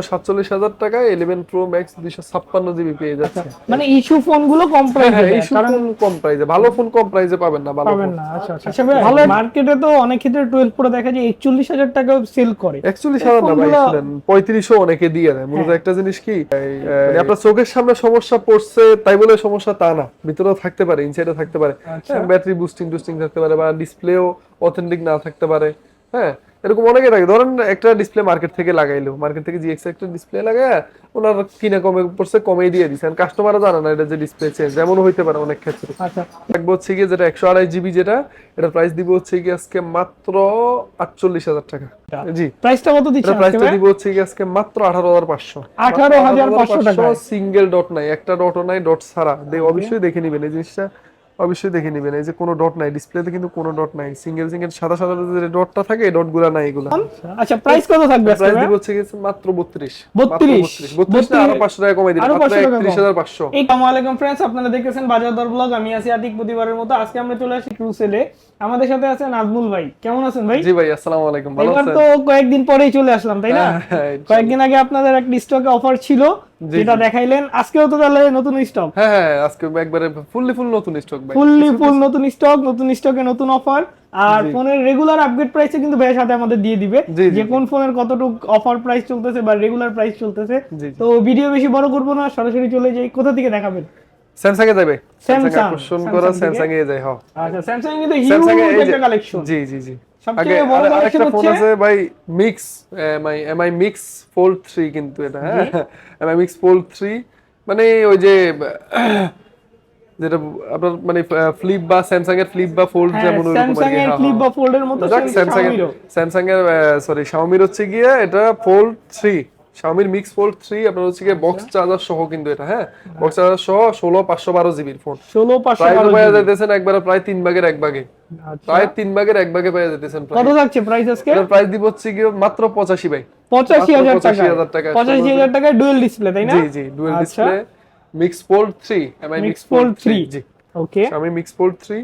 সাতচল্লিশ হাজার টাকায় ইলেভেন প্রো ম্যাক্স দুইশো ছাপ্পান্ন জিবি পেয়ে যাচ্ছে। মানে ইস্যু ফোনগুলো কম হ্যাঁ প্রাইসে এই ফোন কম প্রাইসে ভালো ফোন কম প্রাইসে পাবেন না ভালো পাবেন না আচ্ছা আচ্ছা। আচ্ছা ভালো মার্কেটে তো অনেক ক্ষেত্রে 12 প্রো দেখা যায় 41000 টাকাও সেল করে। একচল্লিশ হাজার না ভাই পঁয়ত্রিশও অনেকে দিয়ে দেয়। মূলত হ্যাঁ। একটা জিনিস কি মানে আপনার চোখের সামনে সমস্যা পড়ছে তাই বলে সমস্যা তা না। ভিতরেও থাকতে পারে ইনসাইডে থাকতে পারে। আচ্ছা। ব্যাটারি বুস্টিং টুস্টিং থাকতে পারে বা ডিসপ্লেও অথেন্টিক না থাকতে পারে। হ্যাঁ এরকম অনেকে থাকে। ধরেন একটা ডিসপ্লে মার্কেট থেকে লাগাইলো। মার্কেট থেকে জিএক্স একটা ডিসপ্লে লাগায় ওনার কিনা কমে পড়ছে কমেই দিয়ে দিচ্ছেন কাস্টমারও জানে না এটা যে ডিসপ্লে চেঞ্জ যেমন হইতে পারে অনেক ক্ষেত্রে। আচ্ছা। থাকবে হচ্ছে গিয়ে যেটা একশো আড়াই জিবি যেটা এটার প্রাইস দিব হচ্ছে গিয়ে আজকে মাত্র আটচল্লিশ হাজার টাকা। জি। প্রাইসটা কত দিচ্ছেন এটা প্রাইসটা দিব হচ্ছে গিয়ে আজকে মাত্র আঠারো হাজার পাঁচশো। 18,500 টাকা। সিঙ্গেল ডট নাই একটা ডটও নাই ডট ছাড়া। দে- অবশ্যই দেখে নিবেন এই জিনিসটা। অবশ্যই দেখে নিবেন। এই যে কোনো ডট নাই ডিসপ্লেতে কিন্তু কোনো ডট নাই। সিঙ্গেল সিঙ্গেল সাদা সাদা যে ডটটা থাকে এই ডটগুলা নাই এগুলা। আচ্ছা প্রাইস কত থাকবে প্রাইস দিব হচ্ছে মাত্র বত্রিশ। 32 বত্রিশ। আরও পাঁচশো টাকা কমে দিবেন। আরও মাত্র 500 টাকা একত্রিশ হাজার পাঁচশো। এই আসসালামু আলাইকুম ফ্রেন্ডস আপনারা দেখতেছেন বাজার দর ব্লগ আমি আছি আতিক প্রতিবারের মতো। আজকে আমরা চলে আসি ক্রুসেলে আমাদের সাথে আছে নাজমুল ভাই। কেমন আছেন ভাই? জি ভাই আসসালামু আলাইকুম। ভালো আছেন? তো কয়েকদিন পরেই চলে আসলাম তাই না? হ্যাঁ, কয়েকদিন আগে আপনাদের একটা স্টকে অফার ছিল। যেটা দেখাইলেন আজকেও তো তাহলে নতুন স্টক হ্যাঁ হ্যাঁ আজকে একবারে ফুললি ফুল নতুন স্টক ভাই। ফুললি ফুল নতুন স্টক নতুন স্টকে নতুন অফার আর ফোনের রেগুলার আপগ্রেড প্রাইসে কিন্তু ভাইয়ের সাথে আমাদের দিয়ে দিবে। যে কোন ফোনের কতটুকু অফার প্রাইস চলতেছে বা রেগুলার প্রাইস চলতেছে। তো ভিডিও বেশি বড় করব না সরাসরি চলে যাই। কোথা থেকে দেখাবেন? স্যামসাং এ যাবে। স্যামসাং আকর্ষণ করা স্যামসাং এ যায় হ্যাঁ আচ্ছা স্যামসাং এ হিউজ একটা কালেকশন জি জি জি। সবচেয়ে বড় আর- ফোন আছে ভাই mix MI MI mix fold 3 কিন্তু এটা হ্যাঁ? এমআই মিক্স ফোল্ড 3 মানে ওই যে যেটা আপনার মানে ফ্লিপ বা স্যামসাং এর ফ্লিপ বা ফোল্ড হ্যাঁ যেমন ওরকম স্যামসাং এর ফ্লিপ বা। ফোল্ডের মতো স্যামসাং এর স্যামসাং এর সরি শাওমির হচ্ছে গিয়ে এটা ফোল্ড 3 শাওমির মিক্স ফোল্ড 3 আপনার হচ্ছে গিয়ে বক্স চার্জার সহ কিন্তু এটা হ্যাঁ? বক্স চার্জার সহ 16 512 জিবির ফোন 16 500 প্রায় তো বারো পাওয়া। যাইতেছেন একবারে প্রায় তিন ভাগের এক ভাগে। আচ্ছা। প্রায় তিন ভাগের এক ভাগে পাওয়া যেতেছেন কত থাকছে প্রাইস আজকে? প্রাইস দিব হচ্ছে কি মাত্র পঁচাশি ভাই। পঁচাশি হাজার টাকা। 85,000 টাকা। পঁচাশি হাজার টাকায় ডুয়েল ডিসপ্লে তাই না? জি জি ডুয়াল আচ্ছা। Display mix fold three MI Mix mix fold Fold three 3 জি। ওকে আমি মিক্স ফোল্ড থ্রি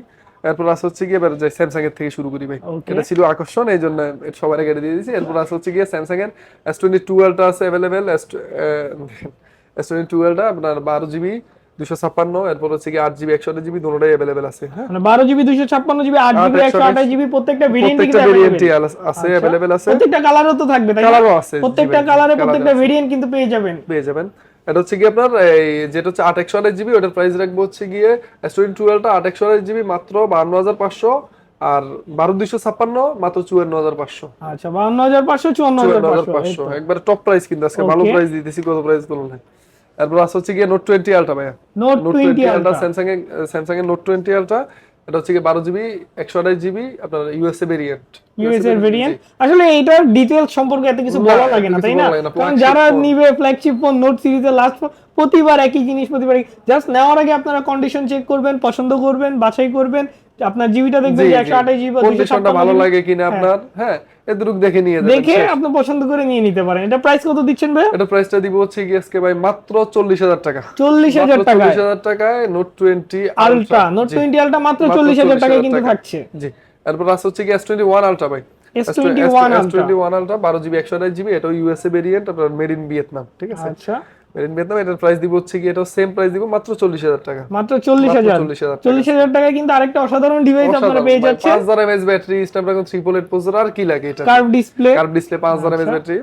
এরপর আছে হচ্ছে গিয়ে এবার যাই স্যামসাং এর থেকে শুরু করি ভাই। এটা ছিল আকর্ষণ এই জন্য সবার আগে দিয়ে দিয়েছি। এরপর আছে হচ্ছে গিয়ে স্যামসাং এর এস টোয়েন্টি টুয়েলভটা আছে অ্যাভেলেবেল এস টোয়েন্টি টুয়েলভটা আপনার বারো জিবি দুশো ছাপ্পান্ন এরপর হচ্ছে গিয়ে আট জিবি একশো জিবি দুটোটাই অ্যাভেলেবেল আছে হ্যাঁ। মানে বারো জিবি দুইশো ছাপ্পান্ন জিবি আট জিবি একশো আঠাশ জিবি প্রত্যেকটা ভেরিয়েন্ট আছে অ্যাভেলেবেল আছে। প্রত্যেকটা কালারও তো থাকবে কালারও আছে প্রত্যেকটা কালারে প্রত্যেকটা। ভেরিয়েন্ট কিন্তু পেয়ে যাবেন। পেয়ে যাবেন। এটা হচ্ছে কি আপনার এই যেটা হচ্ছে আট একশো আঠাশ জিবি ওটার প্রাইস রাখব হচ্ছে গিয়ে স্টুডেন্ট টুয়েলভটা আট একশো আঠাশ জিবি মাত্র বান্ন হাজার পাঁচশো আর বারো দুইশো ছাপ্পান্ন মাত্র চুয়ান্ন হাজার পাঁচশো। আচ্ছা বাউন্ন হাজার পাঁচশো চুয়ান্ন হাজার পাঁচশো একবার টপ প্রাইস কিন্তু আজকে ভালো প্রাইস দিতেছি কত প্রাইসগুলো না এরপর হচ্ছে গিয়ে নোট টোয়েন্টি আলটা ভাইয়া। Note note twenty twenty ultra Samsung এর স্যামসাং এর নোট টোয়েন্টি আলটা এটা হচ্ছে কি বারো জিবি একশো আঠাশ জিবি আপনার ইউএসএ ভেরিয়েন্ট ইউএসএ ভেরিয়েন্ট আসলে এটার ডিটেল সম্পর্কে এত কিছু বলা লাগে না তাই না? কারণ যারা। নিবে ফ্ল্যাগশিপ ফোন নোট সিরিজের লাস্ট প্রতিবার একই জিনিস প্রতিবার জাস্ট নেওয়ার আগে আপনারা কন্ডিশন চেক করবেন পছন্দ করবেন বাছাই করবেন আপনার জিবিটা দেখবেন যে একশো আঠাশ জিবি কন্ডিশনটা ভালো লাগে কিনা আপনার? হ্যাঁ দেখে নিয়ে যাবেন দেখে আপনি পছন্দ করে নিয়ে নিতে পারেন। এটা প্রাইস কত দিচ্ছেন ভাই এটা প্রাইসটা দিব হচ্ছে গিয়ে আজকে ভাই মাত্র চল্লিশ হাজার টাকা। চল্লিশ হাজার টাকা চল্লিশ হাজার টাকায় note twenty ultra note twenty ultra মাত্র মাত্র চল্লিশ হাজার 40,000 টাকায় কিন্তু থাকছে। জি। এরপর আছে হচ্ছে কি এস টোয়েন্টি ওয়ান আলট্রা ভাই। S21 S twenty one ultra বারো জিবি একশো আঠাশ জিবি এটা ইউএসএ ভেরিয়েন্ট আপনার মেড ইন ভিয়েতনাম ঠিক আছে? আচ্ছা। মেড ইন ভিয়েতনাম এটার প্রাইস দিব হচ্ছে কি এটা সেম প্রাইস দিব মাত্র চল্লিশ হাজার টাকা। মাত্র চল্লিশ মাত্র হাজার 40,000 টাকা। কিন্তু আরেকটা অসাধারণ ডিভাইস আপনারা পেয়ে যাচ্ছেন। ব্যাটারি স্ন্যাপড্রাগন প্রসেসর আর কি লাগে এটা? Curve display curve display battery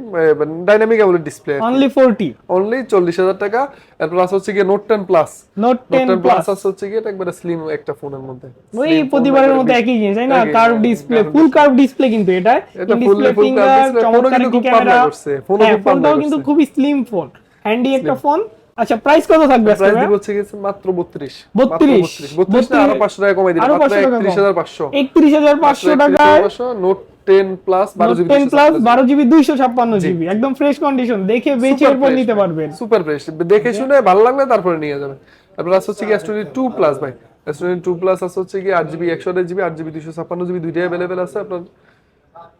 dynamic AMOLED display only forty only চল্লিশ হাজার টাকা। এরপর আছে হচ্ছে গিয়ে note plus note plus plus আছে হচ্ছে গিয়ে এটা একবারে স্লিম একটা ফোনের মধ্যে। ওই প্রতিবারের মধ্যে। একই জিনিস তাই না? Curve display full curve display কিন্তু এটা। এটা ডিসপ্লে ফিঙ্গার display, চমৎকার ফোনও কিন্তু খুব পাতলা করছে, ফোনও হ্যাঁ কিন্তু খুবই স্লিম ফোন হ্যান্ডি একটা ফোন আচ্ছা প্রাইস কত থাকবে আজকে প্রাইস ভাইয়া? দিব হচ্ছে গেছে মাত্র 32 32 32 না আরো 500 টাকা কমাই দিন আরো মাত্র 500 টাকা কম। 31500 একত্রিশ হাজার পাঁচশো টাকায় Note 10 plus 12 GB ten plus বারো জিবি দুইশো ছাপ্পান্ন জিবি একদম ফ্রেশ কন্ডিশন দেখে বেচে এরপর নিতে পারবেন সুপার ফ্রেশ দেখে শুনে ভালো লাগলে তারপরে নিয়ে যাবেন তারপর আছে হচ্ছে কি S22 প্লাস ভাই S22 প্লাস আছে হচ্ছে কি 8 জিবি 128 জিবি 8 জিবি 256 জিবি দুইটাই अवेलेबल আছে আপনার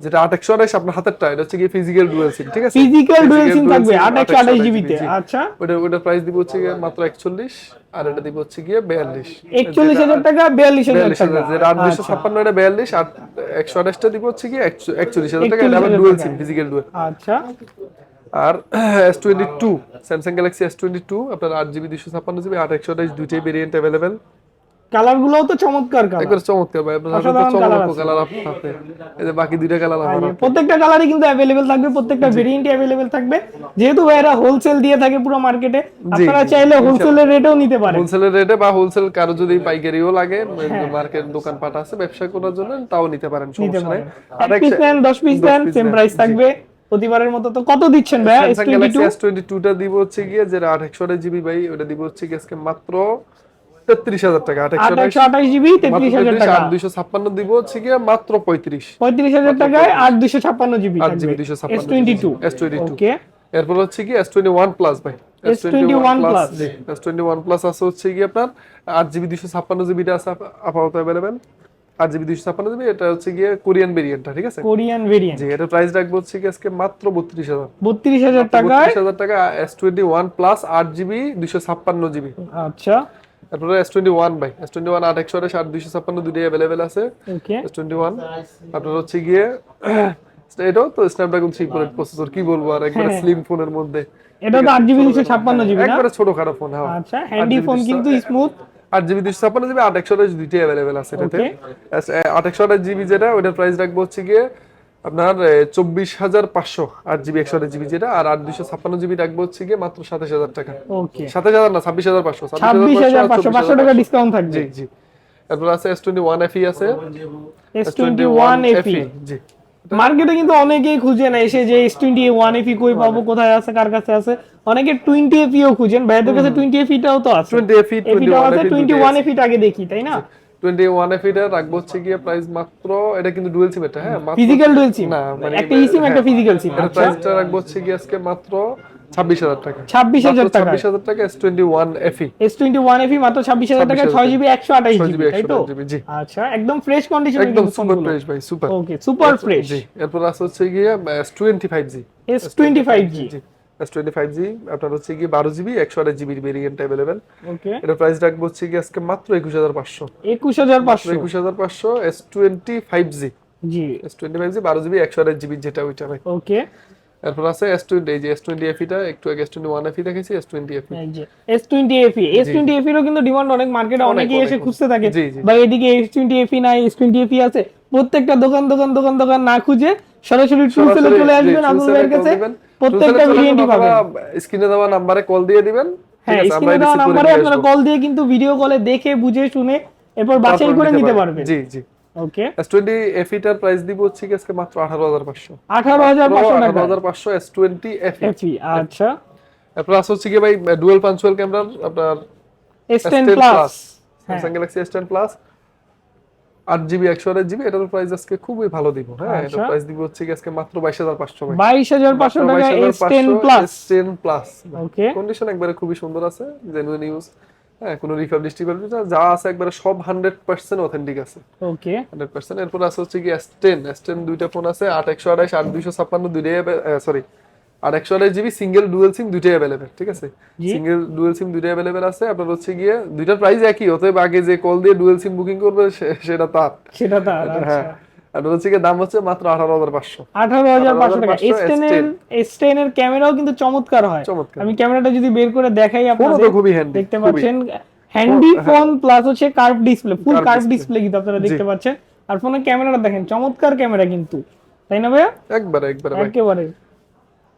যেটা 828 আপনার হাতেরটা এটা হচ্ছে কি ফিজিক্যাল ডুয়াল সিম ঠিক আছে? ফিজিক্যাল ডুয়েল সিম থাকবে SIM, আট একশো আঠাশ আচ্ছা। ওটা ওটার প্রাইস দিব হচ্ছে গিয়ে মাত্র 41 আর এটা দিব হচ্ছে গিয়ে 42 একচল্লিশ হাজার টাকা বিয়াল্লিশ হাজার 42 টাকা। যেটা আট দুইশো ছাপ্পান্ন এটা 42 আর 128 টা দিব হচ্ছে গিয়ে 41 হাজার টাকা এটা ডুয়াল সিম ফিজিক্যাল ডুয়াল আচ্ছা। আর S twenty two Samsung Galaxy S twenty two আপনার আট জিবি দুশো ছাপ্পান্ন জিবি আট একশো আঠাশ দুইটাই ভেরিয়েন্ট অ্যাভেলেবেল কালার গুলোও তো চমৎকার কালার একবার চমৎকার ভাই আপনার চমৎকার কালার আপনার হাতে এই যে বাকি দুইটা কালার আমার প্রত্যেকটা কালারই কিন্তু অ্যাভেলেবেল থাকবে প্রত্যেকটা ভেরিয়েন্টই অ্যাভেলেবেল থাকবে। যেহেতু ভাইরা হোলসেল দিয়ে থাকে পুরো মার্কেটে আপনারা চাইলে হোলসেলের রেটেও নিতে পারেন। হোলসেলের রেটে বা হোলসেল কারও যদি পাইকারিও লাগে হ্যাঁ। মার্কেট দোকানপাট আছে ব্যবসা করার জন্য তাও নিতে পারেন সমস্যা নাই। আর পিস নেন দশ পিস দশ নেন সেম প্রাইস থাকবে। প্রতিবারের মতো তো কত দিচ্ছেন S Samsung twenty two S দিব হচ্ছে গিয়ে যেটা আট একশো জিবি ভাই ওটা দিব হচ্ছে গিয়ে আজকে মাত্র তেত্রিশ হাজার টাকা আট একশো আট একশো আঠাশ জিবি তেত্রিশ হাজার টাকা। দুইশো ছাপ্পান্ন দিব হচ্ছে গিয়ে মাত্র পঁয়ত্রিশ। পঁয়ত্রিশ হাজার টাকায় আট দুশো ছাপ্পান্ন জিবি আট জিবি দুইশো S twenty two S twenty two এরপর হচ্ছে কি এস টোয়েন্টি ওয়ান প্লাস ভাই S21 Plus। জি এস টোয়েন্টি ওয়ান প্লাস আছে হচ্ছে কি আপনার আট জিবি দুইশো ছাপ্পান্ন জিবিটা আছে আপাতত অ্যাভেলেবেল আট জিবি দুইশো ছাপ্পান্ন জিবি এটা হচ্ছে গিয়ে কোরিয়ান ভেরিয়েন্টটা ঠিক আছে? কোরিয়ান ভেরিয়েন্ট জি এটার প্রাইস রাখব হচ্ছে কি আজকে মাত্র বত্রিশ হাজার। বত্রিশ হাজার টাকায় বত্রিশ হাজার টাকা এস টোয়েন্টি ওয়ান প্লাস আট জিবি দুইশো ছাপ্পান্ন জিবি। আচ্ছা। তারপরে এস টোয়েন্টি ওয়ান ভাই এস টোয়েন্টি ওয়ান আট একশো আঠাশ আট দুইশো ছাপ্পান্ন দুটোই অ্যাভেলেবেল আছে। ওকে এস টোয়েন্টি ওয়ান আপনার হচ্ছে গিয়ে এটাও তো স্ন্যাপড্রাগন থ্রি প্রসেসর কি বলব আর একবারে। স্লিম ফোনের মধ্যে। এটা তো আট জিবি দুশো ছাপ্পান্ন জিবি না? একবারে ছোটখাটো ফোন হ্যাঁ। আচ্ছা হ্যান্ডি ফোন কিন্তু স্মুথ আট জিবি দুশো ছাপ্পান্ন জিবি আট একশো দুইটাই অ্যাভেলেবেল আছে এটাতে. আট একশো জিবি যেটা ওইটার প্রাইস রাখব হচ্ছে গিয়ে আপনার চব্বিশ হাজার পাঁচশো আট জিবি একশো আঠাশ জিবি যেটা আর আট দুশো ছাপ্পান্ন জিবি রাখব হচ্ছে গিয়ে মাত্র সাতাশ হাজার টাকা। সাতাশ হাজার না ছাব্বিশ হাজার পাঁচশো ছাব্বিশ হাজার পাঁচশো পাঁচশো টাকা ডিসকাউন্ট থাকবে। জি জি। তারপর আছে এস টোয়েন্টি ওয়ান এফি আছে। S twenty one FE G. মার্কেটে কিন্তু অনেকেই খুঁজেন এসে যে এস টোয়েন্টি ওয়ান এফি কই পাবো কোথায় আছে কার কাছে আছে। অনেকে টোয়েন্টি এফিও খুঁজেন। ভাইদের কাছে টোয়েন্টি এফিটাও তো আছে। টোয়েন্টি এফি টোয়েন্টি ওয়ান আছে এফি টোয়েন্টি ওয়ান এফিটা আগে দেখি তাই না? টোয়েন্টি ওয়ান এফিটা রাখব হচ্ছে গিয়ে প্রাইস মাত্র এটা কিন্তু ডুয়েল সিম এটা হ্যাঁ? ফিজিক্যাল ডুয়েল সিম না মানে একটা ই সিম একটা ফিজিক্যাল সিম আচ্ছা। প্রাইসটা রাখব হচ্ছে গিয়ে আজকে মাত্র ছাব্বিশ হাজার টাকা। ছাব্বিশ হাজার টাকা। ছাব্বিশ হাজার টাকা S twenty one F E S twenty one F E মাত্র ছাব্বিশ হাজার টাকা 26,000 ছয় জিবি একশো আঠাশ জিবি তাই তো? আচ্ছা একদম ফ্রেশ কন্ডিশন একদম সুপার ফ্রেশ ভাই সুপার ওকে সুপার ফ্রেশ এরপর আছে হচ্ছে গিয়ে S twenty five G S twenty five G. S twenty five G আপনার হচ্ছে গিয়ে বারো জিবি একশো আঠাশ জিবির ভেরিয়েন্ট অ্যাভেলেবেল এটার প্রাইস রাখব হচ্ছে আজকে মাত্র একুশ হাজার পাঁচশো একুশ হাজার পাঁচশো একুশ হাজার পাঁচশো S twenty five G G S twenty five G বারো জিবি একশো জিবি যেটা ওইটা ভাই ওকে এরপর আছে এস টোয়েন্টি এই যে এস টোয়েন্টি এফিটা একটু আগে এস টোয়েন্টি ওয়ান এফি দেখেছি S twenty F E S twenty F E S twenty এফিরও কিন্তু ডিমান্ড অনেক মার্কেটে অনেকেই এসে খুঁজতে থাকে। বা এদিকে এস টোয়েন্টি এফি নাই এস টোয়েন্টি এফি আছে প্রত্যেকটা দোকান দোকান দোকান দোকান না খুঁজে সরাসরি ট্রু সেলে চলে আসবেন ভাইয়ের কাছে প্রত্যেকটা ভেরিয়েন্টই পাবেন। স্ক্রিনে দেওয়া নাম্বারে কল দিয়ে দিবেন। হ্যাঁ স্ক্রিনে দেওয়া নাম্বারে আপনারা কল দিয়ে কিন্তু ভিডিও কলে দেখে বুঝে শুনে এরপর বাছাই করে নিতে পারবেন। জি জি। ওকে এস টোয়েন্টি এফিটার প্রাইস দিব হচ্ছে আজকে মাত্র আঠারো হাজার পাঁচশো। আঠারো হাজার পাঁচশো আঠারো টাকা হাজার পাঁচশো এস টোয়েন্টি এফি এফি আচ্ছা। আছে হচ্ছে কি ভাই ডুয়েল পাঞ্চুয়াল ক্যামেরার আপনার S ten S10 plus Samsung Galaxy S ten plus আট জিবি একশো আঠাশ জিবি এটার প্রাইস আজকে খুবই ভালো দিব হ্যাঁ? এটার আচ্ছা। প্রাইস দিব হচ্ছে আজকে মাত্র বাইশ হাজার পাঁচশো বাইশ হাজার পাঁচশো টাকা S ten plus ten plus condition একবারে খুবই সুন্দর আছে জেনুইন ইউজ হ্যাঁ কোনো রিফাব ডিস্ট্রিবিউটর যা আছে একবারে সব হান্ড্রেড পার্সেন্ট অথেন্টিক আছে। ওকে হান্ড্রেড পার্সেন্ট এরপর আছে হচ্ছে কি এস টেন এস টেন দুইটা ফোন আছে আট একশো আঠাশ আট দুইশো ছাপ্পান্ন দুইটাই সরি আট একশো আঠাশ জিবি সিঙ্গেল ডুয়েল সিম দুইটাই অ্যাভেলেবেল ঠিক আছে? সিঙ্গেল ডুয়েল সিম দুইটাই অ্যাভেলেবেল আছে। আপনার হচ্ছে গিয়ে দুইটার প্রাইস একই অতএব আগে যে কল দিয়ে ডুয়েল সিম বুকিং করবে সেটা তার। সেটা তার হ্যাঁ। আপনার হচ্ছে দাম হচ্ছে মাত্র আঠারো হাজার পাঁচশো। আঠারো হাজার পাঁচশো টাকা। 18,500 এস টেন এস টেন এর ক্যামেরাও কিন্তু চমৎকার হয়। আমি ক্যামেরাটা যদি বের করে দেখাই আপনাদের খুবই হ্যান্ডি দেখতে পাচ্ছেন? হ্যান্ডি ফোন প্লাস হচ্ছে curve display full curve display কিন্তু আপনারা দেখতে পাচ্ছেন। আর ফোনের ক্যামেরাটা দেখেন চমৎকার ক্যামেরা কিন্তু। তাই না ভাইয়া? একবারে একবারে একেবারে।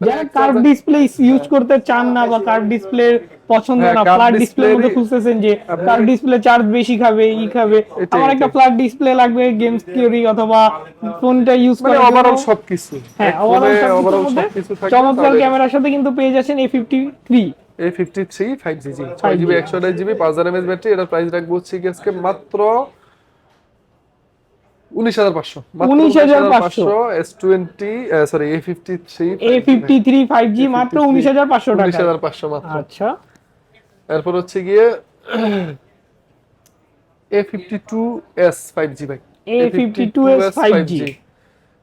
যারা কার্ভ ডিসপ্লে ইউজ করতে চান না বা কার্ভ ডিসপ্লে পছন্দ হ্যাঁ, না ফ্ল্যাট ডিসপ্লে মধ্যে খুঁজতেছেন যে কার্ভ ডিসপ্লে চার্জ বেশি খাবে ই খাবে। আমার একটা। ফ্ল্যাট ডিসপ্লে লাগবে গেমস থিওরি অথবা ফোনটা ইউজ করার ওভারঅল সবকিছু। হ্যাঁ ওভারঅল সবকিছু চমৎকার ক্যামেরার সাথে কিন্তু পেয়ে যাচ্ছেন এ ফিফটি থ্রি এই fifty three five G G ছয় জিবি একশো আঠাশ জিবি পাঁচ হাজার এমএস ব্যাটারি এটার প্রাইস রাখব হচ্ছে আজকে মাত্র উনিশ হাজার পাঁচশো। 19,500 S twenty sorry A fifty three A fifty three five G মাত্র। উনিশ হাজার পাঁচশো উনিশ হাজার পাঁচশো মাত্র। আচ্ছা। এরপর হচ্ছে গিয়ে A fifty two S five G ভাই A52s 5G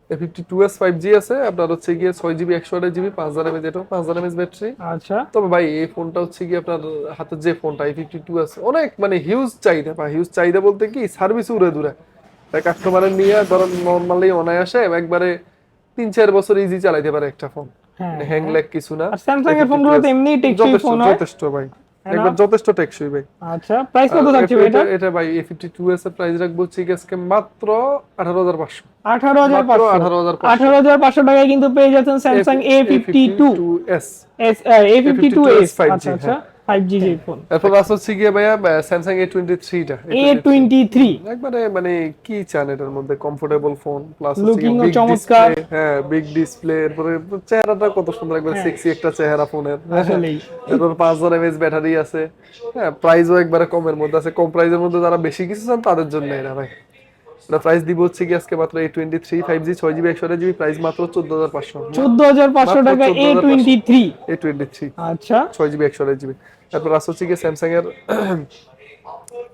A fifty two S five G আছে আপনার হচ্ছে গিয়ে ছয় জিবি একশো আঠাশ জিবি পাঁচ হাজার এমএস এটা পাঁচ হাজার এমএস ব্যাটারি আচ্ছা। তবে ভাই এই ফোনটা হচ্ছে কি আপনার হাতের যে ফোনটা আই ফিফটি টু আছে অনেক মানে হিউজ চাহিদা। বা হিউজ চাহিদা বলতে কি সার্ভিস উড়ে দূরে। তাই কাস্টমারের নিয়ে ধরেন নর্মালি অনায়াসে একবারে তিন চার বছর ইজি চালাইতে পারে একটা ফোন হ্যাঁ। হ্যাং ল্যাগ কিছু না। স্যামসাং এর ফোনগুলো তো এমনি টেকসই ফোন হয়। যথেষ্ট ভাই। একবার যথেষ্ট টেকসই ভাই। আচ্ছা প্রাইস কত থাকছে এটা- এটা? ভাই এ ফিফটি টু এস এর প্রাইস রাখব হচ্ছে কি মাত্র আঠারো হাজার পাঁচশো। আঠারো হাজার মাত্র পাঁচশো আঠারো হাজার আঠারো হাজার পাঁচশো টাকায় কিন্তু পেয়ে যাচ্ছেন Samsung A fifty two S S A fifty two S 5G আচ্ছা ফোন এরপর আছে হচ্ছে গিয়ে ভাইয়া এ এ একবারে মানে কি চান এটার মধ্যে? কমফোর্টেবল ফোন প্লাস Looking ও চমৎকার। হ্যাঁ বিগ ডিসপ্লে এরপরে চেহারাটা কত সুন্দর একবার সেক্সি একটা চেহারা ফোনের হ্যাঁ। আসলেই। এরপর পাঁচ হাজার ব্যাটারি আছে। হ্যাঁ প্রাইসও একবারে কমের মধ্যে আছে। কম প্রাইসের মধ্যে যারা বেশি কিছু চান তাদের জন্য এটা ভাই। এটা প্রাইস দিব হচ্ছে কি আজকে মাত্র এই টোয়েন্টি থ্রি ফাইভ জি ছয় জিবি একশো জিবি প্রাইস মাত্র চোদ্দ হাজার পাঁচশো। চোদ্দ হাজার পাঁচশো টাকা এ টোয়েন্টি থ্রি এই টোয়েন্টি থ্রি আচ্ছা। ছয় জিবি একশো জিবি তারপর আসছে হচ্ছে গিয়ে স্যামসাং এর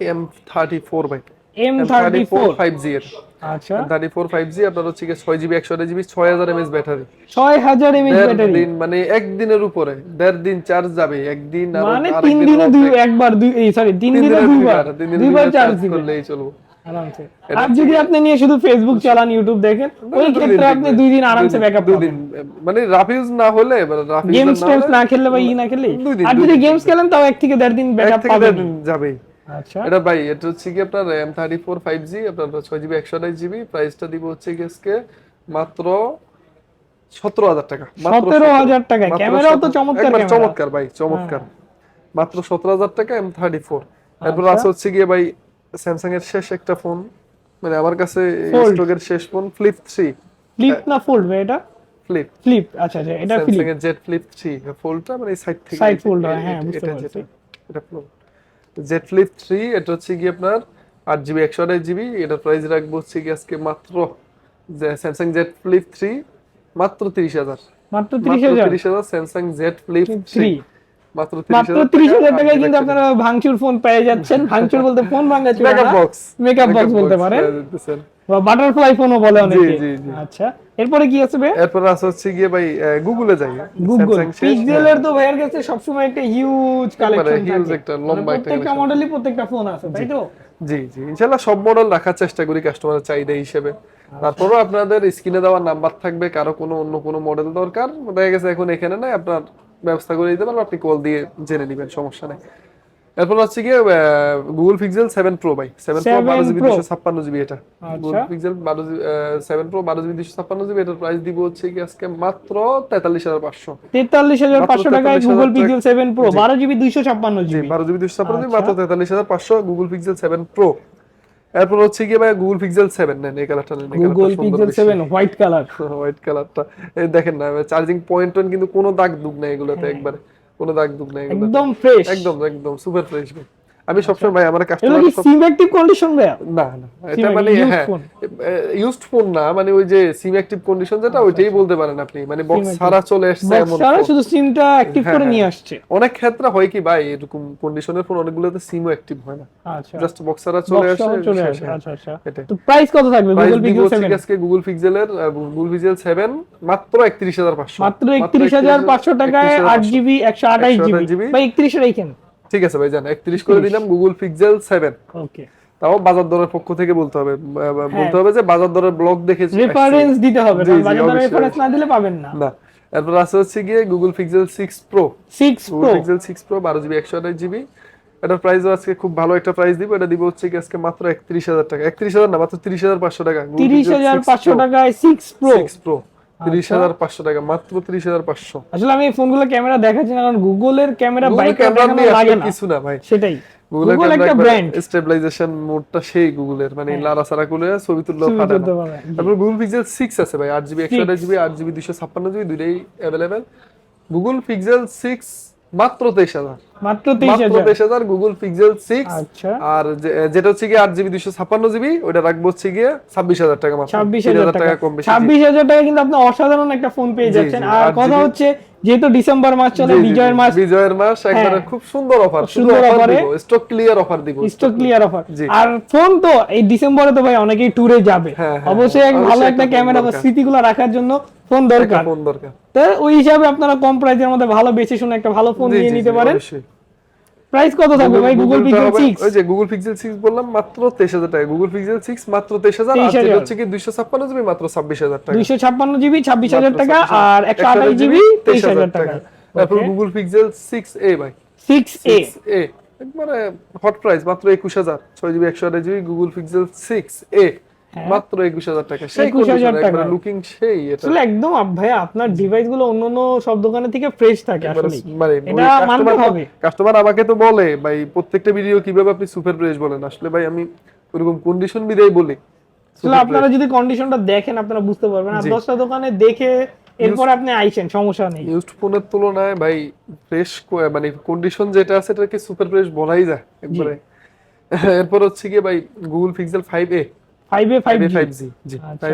এম থার্টি ফোর ভাই M thirty four five G এর। আচ্ছা। থার্টি ফোর ফাইভ জি আপনার হচ্ছে গিয়ে ছয় জিবি একশো জিবি ছয় হাজার এমএস ব্যাটারি ছয় হাজার ব্যাটারি দিন মানে একদিনের উপরে দেড় দিন চার্জ যাবে একদিন মানে তিন দিনে দুই একবার দুই এই সরি তিন তিন দিনে দিনে দুইবার দুইবার চার্জ চার্জ দিবেন করলেই চলবো। আরামসে। আর যদি আপনি নিয়ে শুধু ফেসবুক চালান ইউটিউব দেখেন ওই ক্ষেত্রে আপনি। দুই দিন আরামসে ব্যাকআপ দুই দিন মানে রাফ ইউজ না হলে গেমস টেমস না খেললে বা ই না খেললে আর যদি গেমস খেলেন তাও এক থেকে দেড় দিন ব্যাকআপ পাবেন। দেড় আচ্ছা। এটা ভাই এটা হচ্ছে কি আপনার আপনার ছয় জিবি একশো আঠাশ জিবি প্রাইসটা দিব হচ্ছে কি আজকে মাত্র সতেরো হাজার টাকা। মাত্র 17,000 টাকা। তো চমৎকার চমৎকার ভাই চমৎকার। মাত্র সতেরো হাজার টাকা এম থার্টি ফোর এরপর আচ্ছা। আছে হচ্ছে গিয়ে ভাই স্যামসাং এর শেষ একটা ফোন মানে আমার কাছে। স্টকের শেষ ফোন ফ্লিপ থ্রি ফ্লিপ না ফোল্ড এটা? ফ্লিপ ফ্লিপ আচ্ছা আচ্ছা এটা ফ্লিপ স্যামসাং এর জেড ফ্লিপ থ্রি ফোল্ডটা মানে সাইড থেকে এই- fold হয়, এটা- বুঝতে পারছি। এটা ফ্লোর জেড ফ্লিপ থ্রি এটা হচ্ছে কি আপনার আট জিবি একশো আঠাশ জিবি এটার প্রাইস রাখব হচ্ছে কি আজকে মাত্র স্যামসাং জেড ফ্লিপ থ্রি মাত্র তিরিশ হাজার। মাত্র ত্রিশ মাত্র হাজার তিরিশ হাজার Samsung Z flip three three মাত্র ত্রিশ হাজার টাকায় কিন্তু আপনারা ভাঙচুর ফোন পেয়ে যাচ্ছেন। ভাঙচুর বলতে ফোন ভাঙা মেকআপ বক্স মেকআপ বক্স বলতে পারেন। বা বাটারফ্লাই ফোনও বলে অনেকে। জি, জি। আচ্ছা এরপরে কি আছে ভাই এরপর আছে হচ্ছে গিয়ে ভাই গুগলে যাই। গুগল শেষ, পিক্সেলের তো ভাইয়ের কাছে সবসময় একটা হিউজ কালেকশন থাকে। একটা মানে লম্বা একটা প্রত্যেকটা মডেলই প্রত্যেকটা ফোন আছে তাই তো? জি জি। ইনশাল্লাহ সব মডেল রাখার চেষ্টা করি কাস্টমারের চাহিদা হিসেবে। তারপরও আপনাদের স্ক্রিনে দেওয়া নাম্বার থাকবে কারও কোনো অন্য কোনো মডেল দরকার। দেখা গেছে এখন এখানে নাই আপনার ব্যবস্থা করে দিতে পারব আপনি কল দিয়ে জেনে নেবেন সমস্যা নেই। এরপর হচ্ছে গিয়ে গুগল পিক্সেল সেভেন প্রো ভাই। সেভেন প্রো 7 বারো জিবি। দুশো ছাপ্পান্ন জিবি এটা। গুগল আচ্ছা। পিক্সেল বারো সেভেন প্রো বারো জিবি দুশো ছাপ্পান্ন জিবি এটার প্রাইস দিব হচ্ছে কি আজকে মাত্র তেতাল্লিশ হাজার পাঁচশো। তেতাল্লিশ হাজার পাঁচশো টাকায় গুগল পিক্সেল সেভেন প্রো বারো জিবি দুইশো ছাপ্পান্ন জিবি। বারো জিবি দুশো ছাপ্পান্ন জিবি আচ্ছা। মাত্র তেতাল্লিশ হাজার পাঁচশো গুগল পিক্সেল সেভেন প্রো এরপর হচ্ছে কি ভাই গুগল পিক্সেল 7 নেন এই কালারটা নেন Google Pixel 7 white colour white কালারটা এই দেখেন না চার্জিং পয়েন্ট কিন্তু কোনো দাগ দুগ নাই এগুলোতে একবারে। কোনো দাগ দুগ নাই একদম ফ্রেশ একদম একদম সুপার ফ্রেশ ভাই। আমি সবসময় ভাই আমার কাস্টমার কি সিম অ্যাক্টিভ কন্ডিশন ভাইয়া? না না। এটা মানে হ্যাঁ ইউজড ফোন না মানে ওই যে সিম অ্যাক্টিভ কন্ডিশন যেটা ওইটাই বলতে পারেন আপনি। মানে বক্স। ছাড়া চলে আসছে এমন phone। শুধু সিমটা অ্যাক্টিভ হ্যাঁ, করে হ্যাঁ। নিয়ে আসছে। অনেক ক্ষেত্রে হয় কি ভাই এরকম কন্ডিশনের ফোন অনেকগুলোতে সিমও অ্যাক্টিভ হয় না। আচ্ছা। জাস্ট বক্স ছাড়া চলে আসে হ্যাঁ। আচ্ছা আচ্ছা। তো প্রাইস কত থাকবে? গুগল পিক্সেল হচ্ছে 7 আজকে গুগল পিক্সেলের গুগল পিক্সেল 7 মাত্র 31500 মাত্র একত্রিশ হাজার পাঁচশো টাকায় আট জিবি একশো আঠাশ জিবি 128 বা একত্রিশে রেখেন ঠিক আছে ভাই জান 31 করে দিলাম গুগল পিক্সেল 7 ওকে তাও বাজার দরের পক্ষ থেকে বলতে হবে বলতে হবে যে বাজার দরের ব্লগ দেখে রেফারেন্স দিতে হবে বাজার অবশ্যই, রেফারেন্স না দিলে পাবেন না। না এরপর আছে হচ্ছে গিয়ে Google Pixel 6 pro six Google pro Pixel 6 pro 12 GB 128 GB এটার প্রাইসও আজকে খুব ভালো একটা প্রাইস দিব এটা দিব হচ্ছে কি আজকে মাত্র 31000 টাকা। 31000 না মাত্র 30500 টাকা। Google তিরিশ Pixel হাজার 6 পাঁচশো Pro, সিক্স প্রো 6 প্রো তিরিশ হাজার পাঁচশো টাকা মাত্র তিরিশ হাজার পাঁচশো। আসলে আমি ফোনগুলো ক্যামেরা দেখাচ্ছি না কারণ গুগলের ক্যামেরা বাইক লাগে না। কিছু না ভাই। সেটাই। একটা। স্টেবিলাইজেশন মোডটা সেই গুগলের মানে লারা সারা করে ছবি তুললেও। তারপর গুগল পিক্সেল আছে ভাই আট জিবি একশো আঠাশ জিবি আট জিবি দুইশো ছাপ্পান্ন জিবি দুইটাই অ্যাভেলেবেল গুগল পিক্সেল সিক্স মাত্র তেইশ হাজার। মাত্র তেইশ মাত্র হাজার। তেইশ হাজার গুগল পিক্সেল সিক্স আচ্ছা। আর যেটা হচ্ছে গিয়ে আট জিবি দুইশো ছাপ্পান্ন জিবি ওটা রাখব হচ্ছে গিয়ে ছাব্বিশ হাজার টাকা মাত্র। ছাব্বিশ 3000 হাজার টাকা কম বেশি ছাব্বিশ হাজার টাকা কিন্তু আপনি অসাধারণ একটা ফোন পেয়ে যাচ্ছেন। আর কথা হচ্ছে যেহেতু ডিসেম্বর মাস চলে বিজয়ের মাস বিজয়ের মাস একবারে হ্যাঁ। খুব সুন্দর অফার সুন্দর অফার স্টক ক্লিয়ার অফার দিব স্টক ক্লিয়ার অফার আর ফোন তো এই ডিসেম্বরে তো ভাই অনেকেই ট্যুরে যাবে। হ্যাঁ, হ্যাঁ, অবশ্যই এক ভালো একটা ক্যামেরা বা। স্মৃতিগুলো রাখার জন্য ফোন দরকার। ফোন দরকার। তো ওই হিসাবে আপনারা কম প্রাইসের মধ্যে ভালো বেছে শুনে একটা ভালো ফোন নিয়ে নিতে পারেন। প্রাইস কত থাকবে ভাই? গুগল পিক্সেল 6 ওই যে গুগল পিক্সেল সিক্স বললাম মাত্র তেইশ হাজার টাকা। গুগল পিক্সেল সিক্স মাত্র তেইশ হাজার আর 23,000 যেটা হচ্ছে কি দুইশো ছাপ্পান্ন জিবি মাত্র ছাব্বিশ হাজার টাকা। দুইশো ছাপ্পান্ন জিবি ছাব্বিশ হাজার মাত্র টাকা আর একশো আঠাশ জিবি তেইশ হাজার টাকা। তারপর গুগল পিক্সেল সিক্স এ ভাই। সিক্স এ সিক্স এ একবারে হট প্রাইস মাত্র একুশ হাজার। ছয় জিবি একশো আঠাশ GB Google Pixel six A হ্যাঁ। মাত্র একুশ হাজার টাকা। সেই 21,000 কন্ডিশন একবারে টাকা। লুকিং সেই আসলে একদম ভাই আপনার ডিভাইসগুলো অন্য অন্য সব দোকানের থেকে ফ্রেশ থাকে আসলে মানে এটা মানতে হবে। কাস্টমার আমাকে তো বলে ভাই প্রত্যেকটা ভিডিও কীভাবে আপনি সুপার প্রেস বলেন? আসলে ভাই আমি ওরকম কন্ডিশন বিদেই বলি। আসলে আপনারা যদি কন্ডিশনটা দেখেন আপনারা বুঝতে পারবেন। আর দশটা দোকানে দেখে এরপর আপনি আইছেন সমস্যা নেই। ইউজড ফোনের তুলনায় ভাই ফ্রেশ মানে কন্ডিশন যেটা আছে এটাকে সুপার ফ্রেশ বলাই যায় একবারে। এরপর হচ্ছে কি ভাই Google Pixel five A five A five five G G আচ্ছা।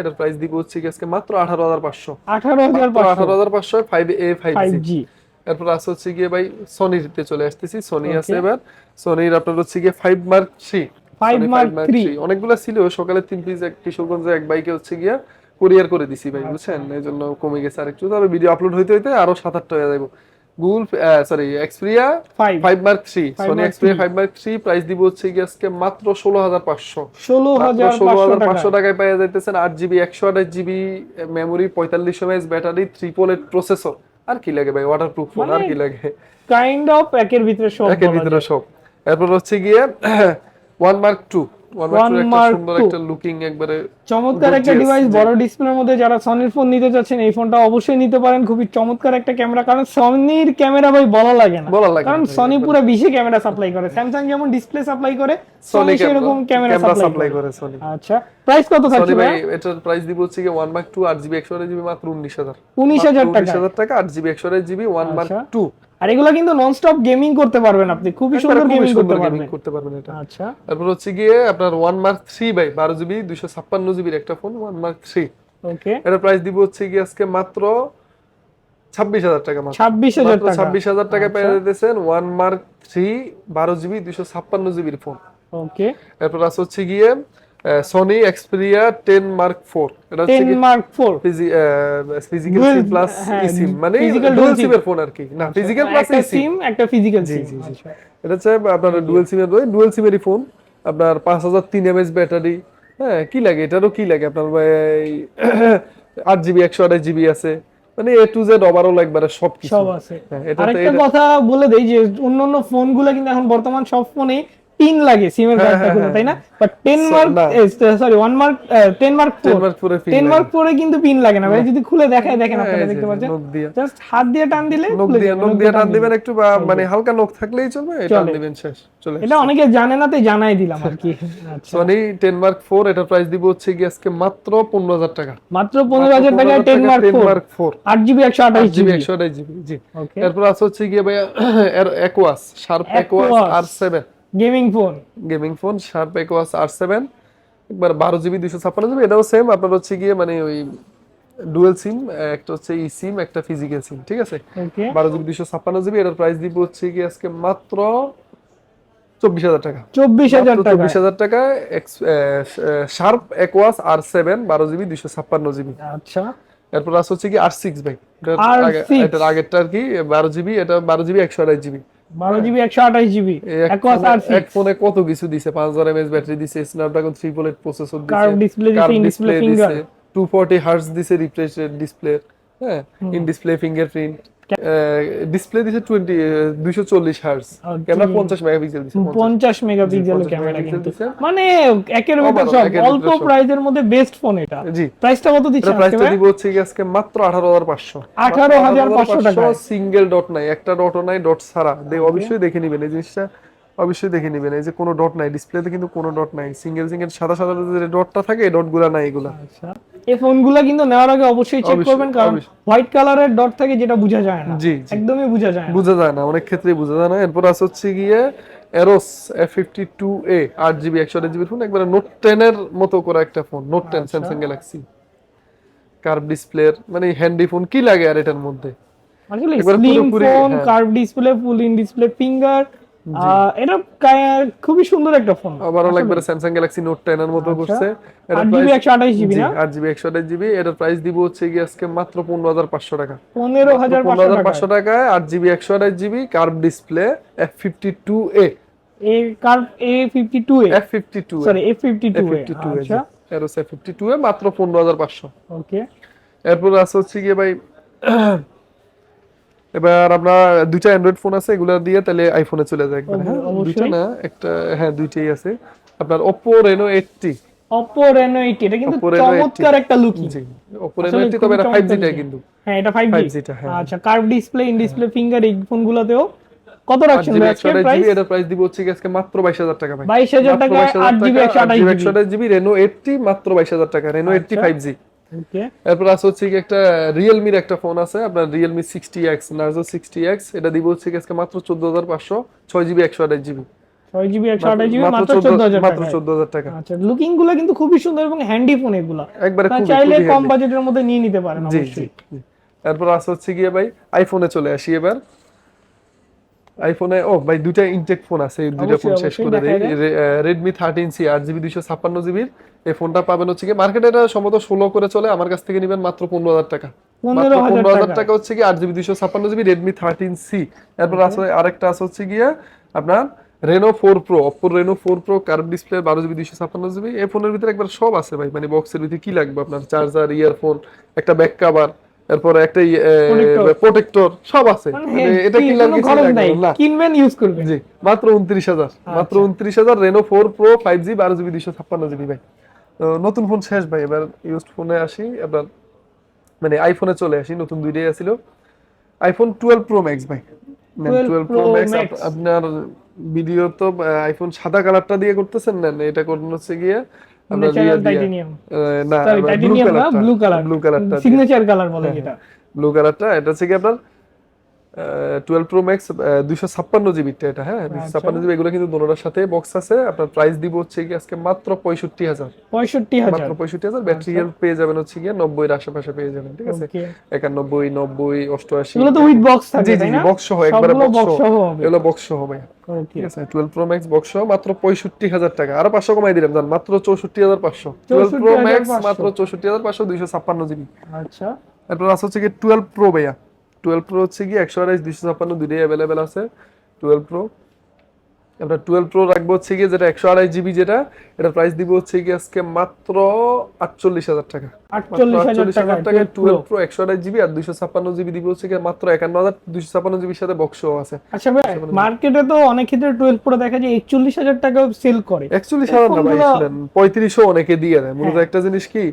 এটার প্রাইস দিব হচ্ছে আজকে মাত্র এরপর আছে হচ্ছে গিয়ে ভাই সনিতে চলে আসতেছি সনি আছে এবার। সনির আপনার হচ্ছে গিয়ে five mark three 5 Mark III অনেকগুলো ছিল সকালে তিন পিস এক কিশোরগঞ্জে এক বাইকে হচ্ছে গিয়া কুরিয়ার করে দিছি ভাই আচ্ছা। বুঝছেন? এই জন্য কমে গেছে আরেকটু। তবে ভিডিও আপলোড হইতে হইতে আরও সাত আটটা হয়ে যাব Google sorry Xperia five mark three Sony Xperia five mark three price দিব হচ্ছে গিয়ে আজকে মাত্র ষোলো হাজার পাঁচশো। ষোলো হাজার ষোলো হাজার পাঁচশো টাকায় পেয়ে যাইতেছেন আট জিবি একশো আঠাশ জিবি মেমোরি পঁয়তাল্লিশ MS battery triple eight processor আর কি লাগে ভাই? ওয়াটার প্রুফ ফোন আর মানে কি লাগে? কাইন্ড অফ একের ভিতরে সব একের ভিতরে সব। এরপর হচ্ছে গিয়ে ওয়ান মার্ক টু চমৎকার একটা ডিভাইস বড় ডিসপ্লের মধ্যে যারা সনির ফোন নিতে চাচ্ছেন এই ফোনটা অবশ্যই নিতে পারেন। খুবই চমৎকার একটা ক্যামেরা কারণ সনির ক্যামেরা ভাই বলা লাগে না। কারণ সনি। পুরো বিশে ক্যামেরা সাপ্লাই করে। স্যামসাং যেমন ডিসপ্লে সাপ্লাই করে সনি সেরকম ক্যামেরা সাপ্লাই করে। আচ্ছা। প্রাইস কত থাকছে ভাই ভাই? এটার প্রাইস দিব হচ্ছে গিয়ে ওয়ান মার্ক টু আট জিবি একশো আঠাশ জিবি মাত্র উনিশ হাজার। উনিশ হাজার টাকা উনিশ হাজার টাকা আট জিবি একশো আঠাশ জিবি ওয়ান মার্ক আচ্ছা। টু আর এগুলো কিন্তু নন স্টপ গেমিং করতে পারবেন আপনি খুবই সুন্দর গেমিং করতে পারবেন। করতে পারবেন এটা। আচ্ছা। তারপর হচ্ছে গিয়ে আপনার ওয়ান মার্ক থ্রি বাই বারো জিবি দুইশো ছাপ্পান্ন জিবির একটা phone one mark three okay এটার প্রাইস দিব হচ্ছে গিয়ে আজকে মাত্র ছাব্বিশ হাজার টাকা মাত্র। ছাব্বিশ হাজার টাকা। ছাব্বিশ হাজার টাকা পেয়ে আচ্ছা। যেতেছেন ওয়ান মার্ক থ্রি বারো জিবি দুইশো ছাপ্পান্ন জিবির ফোন ওকে এরপর আছে হচ্ছে গিয়ে Sony Xperia ten mark four এটা হচ্ছে ten mark four physical Dual- SIM plus SIM মানে ডুয়াল। সিমের ফোন আর কি। না ফিজিক্যাল প্লাস সিম একটা ফিজিক্যাল সিম। এটা হচ্ছে আপনার ডুয়েল সিমের ডুয়েল সিমেরই ফোন আপনার পাঁচ হাজার তিন এমএস ব্যাটারি। হ্যাঁ কি লাগে? এটারও কি লাগে? আপনার আট জিবি একশো আঠাশ জিবি আছে। মানে এ টু জেড ওভারঅল একবারে সব কিছু সব আছে। হ্যাঁ, এটা আরেকটা কথা বলে দেই যে অন্যান্য ফোনগুলো কিন্তু এখন বর্তমান সব ফোনে পিন লাগে সিমের কার্ডটা খুলে তাই না? But 10 mark sorry 1 mark 10 mark 10 4 mark পুরো 10 মার্ক পরে কিন্তু পিন লাগে না ভাই। যদি খুলে দেখায় দেখেন হ্যাঁ, আপনারা দেখতে পাচ্ছেন। জাস্ট হাত দিয়ে টান দিলে নখ দিয়ে নখ দিয়ে টান দিবেন একটু মানে হালকা নখ থাকলেই চলবে এটা টান দিবেন শেষ চলে এটা অনেকে জানে না তাই জানাই দিলাম আর কি। সনি টেন মার্ক ফোর এটা প্রাইস দিব হচ্ছে কি আজকে মাত্র পনেরো হাজার টাকা। মাত্র 15000 টাকায় 10 mark 10 4 mark four 8 GB 128 GB GB একশো আঠাশ জিবি জি। এরপর আছে হচ্ছে গিয়ে ভাইয়া Aquos Sharp Aquos R seven gaming phone. Gaming phone Sharp Aquos R seven. একবার বারো জিবি দুইশো ছাপ্পান্ন জিবি এটাও সেম আপনার হচ্ছে গিয়ে মানে ওই ডুয়েল সিম একটা হচ্ছে ই সিম একটা ফিজিক্যাল সিম ঠিক আছে? বারো জিবি দুইশো ছাপ্পান্ন জিবি এটার প্রাইস দিব হচ্ছে গিয়ে আজকে মাত্র চব্বিশ হাজার টাকা। 24000 টাকা চব্বিশ হাজার টাকা শার্প একোয়াস আর সেভেন বারো জিবি দুইশো ছাপ্পান্ন জিবি। আচ্ছা। এরপর আছে হচ্ছে কি আর সিক্স ভাই। এটার R6 আগে- এটার আগেরটা আর কি বারো জিবি এটা বারো জিবি একশো আঠাশ জিবি। 12 জিবি 128 জিবি এক ফোনে- R6 এক ফোনে কত কিছু দিছে? পাঁচ হাজার এমএস ব্যাটারি দিছে Snapdragon three পোলেট processor in two forty hertz দিছে রিফ্রেশ ডিসপ্লে হ্যাঁ ইন ডিসপ্লে ফিঙ্গারপ্রিন্ট ডিসপ্লে দিছে 20 240 হার্জ ক্যামেরা পঞ্চাশ মেগাপিক্সেল দিছে পঞ্চাশ। মেগাপিক্সেল ক্যামেরা কিন্তু। মানে একের ভিতর সব অল্প। প্রাইজের মধ্যে বেস্ট ফোন এটা। জি। প্রাইসটা কত দিচ্ছে প্রাইসটা দিব হচ্ছে আজকে মাত্র আঠারো হাজার পাঁচশো। 18,500 টাকা সিঙ্গেল ডট নাই একটা ডট নাই ডট ছাড়া। দে- অবশ্যই দেখে নেবেন এই জিনিসটা। অবশ্যই দেখে নিবেন। এই যে কোনো ডট নাই ডিসপ্লেতে কিন্তু কোনো ডট নাই সিঙ্গেল সিঙ্গেল সাদা সাদা যে ডটটা থাকে এই ডটগুলো নাই এগুলা। আচ্ছা। এই ফোনগুলো কিন্তু নেওয়ার আগে অবশ্যই চেক করবেন কারণ হোয়াইট কালারের ডট থাকে যেটা বোঝা যায় না জি। একদমই বোঝা যায় না। বোঝা যায় না অনেক ক্ষেত্রেই বোঝা যায় না। এরপর আছে হচ্ছে গিয়ে Arrows F fifty two A আট জিবি একশো আট জিবির ফোন একবারে নোট টেন এর মতো করে একটা phone note ten. Samsung Galaxy curve ডিসপ্লের মানে হ্যান্ডি ফোন কি লাগে আর এটার মধ্যে? আসলে slim phone. Curve display full in display finger এটা খুবই সুন্দর একটা ফোন আবারও একবারে স্যামসাং গ্যালাক্সি নোট টেন এর মতো করছে। আট জিবি একশো আঠাশ জিবি না? আট জিবি একশো আঠাশ জিবি এটার প্রাইস দিব হচ্ছে গিয়ে আজকে মাত্র পনেরো হাজার পাঁচশো টাকা। পাঁচশো টাকা পাঁচশো টাকায় আট জিবি একশো আঠাশ GB curve display F fifty two A এই curve A fifty two A F fifty two sorry A fifty two A fifty two আচ্ছা। Arrows F fifty two A মাত্র পনেরো হাজার পাঁচশো। ওকে এরপর আছে হচ্ছে গিয়ে ভাই এবার আপনার দুইটা অ্যান্ড্রয়েড ফোন আছে এগুলো দিয়ে তাহলে আইফোনে চলে যায় একবার হ্যাঁ। দুইটা না একটা হ্যাঁ দুইটাই আছে। আপনার Oppo Reno 80 Oppo Reno 80 এটা কিন্তু Oppo Reno 80 চমৎকার একটা লুকিং জি Oppo Reno আসলে 80 তবে এটা 5G চমৎকার টা কিন্তু। হ্যাঁ এটা 5G 5G টা, হ্যাঁ। আচ্ছা curve display in display finger এই ফোনগুলোতেও কত রাখছেন 8GB ভাই? আজকে প্রাইস এটার প্রাইস দিব হচ্ছে আজকে মাত্র 22000 টাকা ভাই। 22000 টাকা 8GB 128GB 128GB Reno 80 মাত্র 22000 টাকা। Reno 80 আচ্ছা। 5G ওকে এরপর আছে হচ্ছে কি একটা রিয়েলমির একটা ফোন আছে আপনার Realme sixty X Narzo sixty X এটা দিব হচ্ছে আজকে মাত্র চোদ্দ হাজার পাঁচশো ছয় জিবি একশো আঠাশ জিবি 6GB 128GB মাত্র চোদ্দ 14000 মাত্র চোদ্দ হাজার টাকা। আচ্ছা লুকিংগুলো কিন্তু খুবই সুন্দর এবং হ্যান্ডি ফোন এগুলো। একবারে চাইলে কম বাজেটের মধ্যে নিয়ে নিতে পারেন অবশ্যই। এরপর আছে হচ্ছে গিয়ে ভাই আইফোনে চলে আসি এবার। আইফোনে ও ভাই দুইটা ইনটেক ফোন আছে এই দুইটা ফোন শেষ করে দেই। দেখাই রেডমি থার্টিন সি আট জিবি দুইশো ছাপ্পান্ন জিবির এই ফোনটা পাবেন হচ্ছে কি মার্কেটে এটা সম্ভবত ষোলো করে চলে আমার কাছ থেকে নেবেন মাত্র পনেরো হাজার টাকা। 15000 পনেরো হাজার টাকা। টাকা হচ্ছে কি আট জিবি দুইশো ছাপ্পান্ন জিবি রেডমি থার্টিন সি এরপর আছে আরেকটা আছে হচ্ছে গিয়ে আপনার Reno four pro অপ্পোর Reno four Pro curve display বারো জিবি দুইশো ছাপ্পান্ন জিবি এই ফোনের ভিতরে একবার সব আছে ভাই মানে বক্সের ভিতরে কি লাগবে আপনার? চার্জার ইয়ারফোন একটা ব্যাক কাভার এরপরে একটা প্রোটেক্টর সব আছে। মানে মানে এটা কিনলাম কিনবেন ইউজ করবেন। জি মাত্র উনত্রিশ হাজার। মাত্র আচ্ছা। ফাইভ জি বারো জিবি দুইশো ছাপ্পান্ন জিবি ভাই। নতুন ফোন শেষ ভাই এবার ইউজড ফোনে আসি এবার মানে আইফোনে চলে আসি নতুন দুইটাই আছিল। আইফোন টুয়েলভ প্রো ম্যাক্স ভাই। 12 টুয়েলভ Pro Max। আপনার ভিডিও তো আইফোন সাদা কালারটা দিয়ে করতেছেন না এটা করুন হচ্ছে গিয়ে ন্যাচারাল টাইটেনিয়াম না ব্লু কালার ব্লু কালারটা সিগনেচার কালার বলে যেটা। ব্লু কালারটা এটা হচ্ছে কি আপনার টুয়েলভ প্রো ম্যাক্স দুইশো ছাপ্পান্ন জিবিটা এটা হ্যাঁ? দুইশো আচ্ছা। ছাপ্পান্ন জিবি এগুলো কিন্তু দোনোটার সাথে বক্স আছে। আপনার প্রাইস দিব হচ্ছে কি আজকে মাত্র পঁয়ষট্টি হাজার। পঁয়ষট্টি হাজার। মাত্র পঁয়ষট্টি হাজার ব্যাটারি হেলথ পেয়ে যাবেন হচ্ছে গিয়ে নব্বইয়ের আশেপাশে পেয়ে যাবেন ঠিক আছে? একানব্বই নব্বই অষ্টআশি। এগুলো তো উইথ বক্স জি জি বক্স সহ একবারে বক্স সহ। সহ এগুলো বক্স সহ ভাই ঠিক আছে টুয়েলভ প্রো ম্যাক্স বক্স মাত্র পঁয়ষট্টি হাজার টাকা। আরও পাঁচশো কমাই দিলাম জান মাত্র চৌষট্টি হাজার পাঁচশো। টুয়েলভ প্রো ম্যাক্স মাত্র চৌষট্টি হাজার পাঁচশো দুইশো ছাপ্পান্ন জিবি আচ্ছা। এরপর আছে হচ্ছে কি টুয়েলভ প্রো ভাইয়া। টুয়েলভ প্রো হচ্ছে কি একশো আড়াইশ দুইশো ছাপ্পান্ন দুইটাই অ্যাভেলেবেল আছে টুয়েলভ প্রো আমরা টুয়েলভ প্রো রাখব হচ্ছে কি যেটা একশো আড়াইশ জিবি যেটা এটা প্রাইস দিব হচ্ছে কি আজকে মাত্র আটচল্লিশ হাজার টাকা। আটচল্লিশ হাজার টাকা টুয়েলভ প্রো একশো জিবি আর দুইশো ছাপ্পান্ন জিবি দিব হচ্ছে কি মাত্র একান্ন হাজার দুইশো ছাপ্পান্ন জিবির সাথে বক্স আছে। আচ্ছা ভাই মার্কেটে তো অনেক ক্ষেত্রে টুয়েলভ প্রো দেখা যায় একচল্লিশ হাজার টাকাও সেল করে। একচল্লিশ হাজার না ভাই পঁয়ত্রিশও অনেকে দিয়ে দেয়। মূলত হ্যাঁ। একটা জিনিস কি